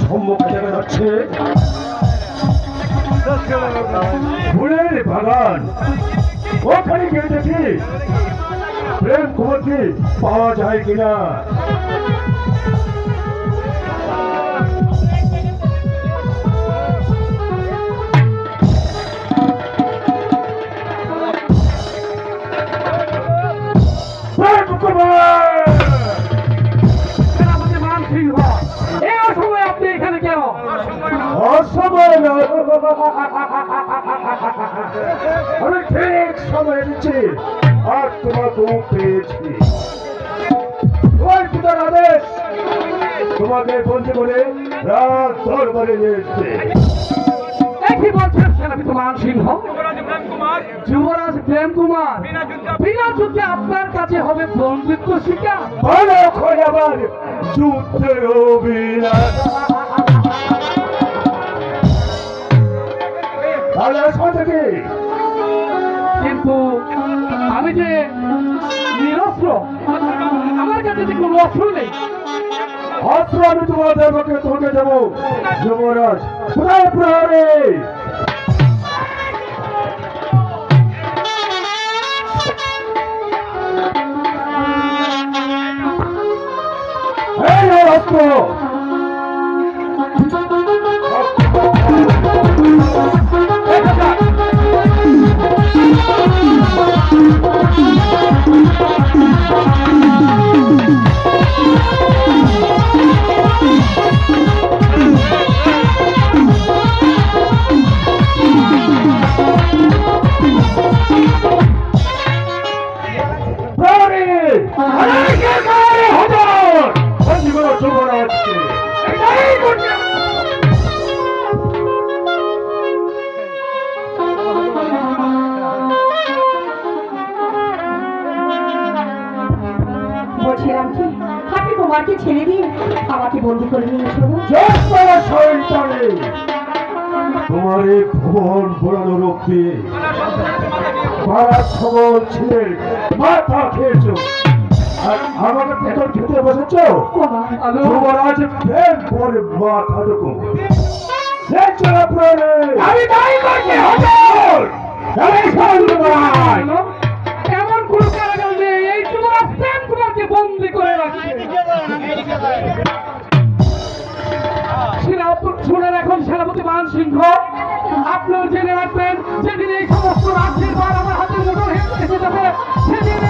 সম্মুখে দেখা যাচ্ছে ফুলের বাগান ওখানে গিয়ে দেখি প্রেম কুমারকে পাওয়া যায় কিনা প্রেম কুমার! আমি ঠিক সময় দিচ্ছি আর পেয়েছি তোমার পিতার আদেশ। তোমাকে বন্দি করে রাত দরবারে নিয়ে এসছে বলছেন সেনাপতি মানসিংহ যুবরাজ প্রেম কুমার। বিনা যুদ্ধে আপনার কাছে হবে বন্ধুত্ব শিকার ভালো করে আবার যুদ্ধের অভিনয়। থেকে কিন্তু আমি যে নিরস্ত্র আমার কাছে যে কোনো অস্ত্র নেই। অস্ত্র আমি তোমাদের পক্ষে তোমাকে দেবো। যুবরাজ কোথায় প্রহরে? অস্ত্র! কুমারকে ছেড়ে দিয়ে আমাকে বন্দি করে নিয়ে চলুন। তোমার এই ভুবন পুরানো পাড়ার খবর ছেড়ে মাথা খেয়েছো। আমাকে ভেতর বসেছো? আলো যুবরাজ প্রেম করে মাথা ঢুকো। আমি তাই তাকে বন্দি করে রাখছে। শোনার এখন সেনাপতি মান সিংহ আপনার জেনে রাখবেন, যেদিন এই সমস্ত রাজ্যের বার আমার হাতে মোটর হেঁটে যাবে, সেদিন